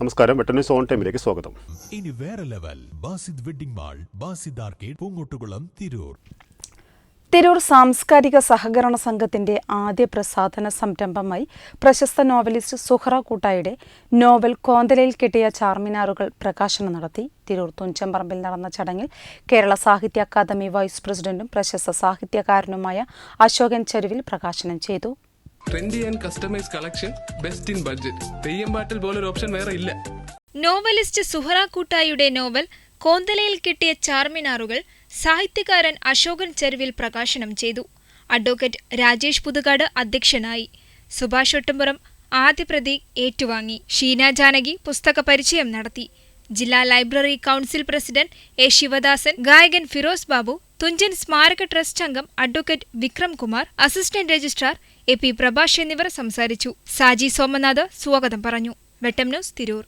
നമസ്കാരം. വെട്ടന്യൂസ് ഓൺ ടൈമിലേക്ക് സ്വാഗതം. ഇനി വേറെ level. Basid wedding mall Basid arcade Poongottukulam Tirur. Tirur സാംസ്കാരിക സഹകരണ സംഘത്തിന്റെ ആദ്യ പ്രസാധന സംരംഭമായി പ്രശസ്ത നോവലിസ്റ്റ് സുഹറ കൂട്ടായുടെ നോവൽ കോന്തലയിൽ കെട്ടിയ ചാർമിനാറുകൾ പ്രകാശനം നടത്തി. തിരൂർ തുഞ്ചമ്പറമ്പിൽ നടന്ന ചടങ്ങിൽ കേരള സാഹിത്യ അക്കാദമി വൈസ് പ്രസിഡന്റും പ്രശസ്ത സാഹിത്യകാരനുമായ അശോകൻ ചരുവിൽ പ്രകാശനം ചെയ്തു. Trendy and customise collection best in budget Theyyam പാട്ടിൽ പോലൊരു ഓപ്ഷൻ വേറെ ഇല്ല. നോവലിസ്റ്റ് സുഹറ കൂട്ടായിയുടെ നോവൽ കോന്തലയിൽ കിട്ടിയ ചാർമിനാറുകൾ സാഹിത്യകാരൻ അശോകൻ ചെരുവിൽ പ്രകാശനം ചെയ്തു. അഡ്വക്കേറ്റ് രാജേഷ് പുതുകാട് അധ്യക്ഷനായി. സുഭാഷ് ഒട്ടുംപുറം ആദ്യ പ്രതി ഏറ്റുവാങ്ങി. ഷീന ജാനകി പുസ്തക പരിചയം നടത്തി. ജില്ലാ library council president A Sivadasan ഗായകൻ ഫിറോസ് ബാബു തുഞ്ചൻ സ്മാരക ട്രസ്റ്റ് അംഗം advocate Vikram Kumar assistant registrar A P Prabhash എന്നിവർ സംസാരിച്ചു. സാജി സോമനാഥ് സ്വാഗതം പറഞ്ഞു. വെട്ടം ന്യൂസ് തിരൂർ.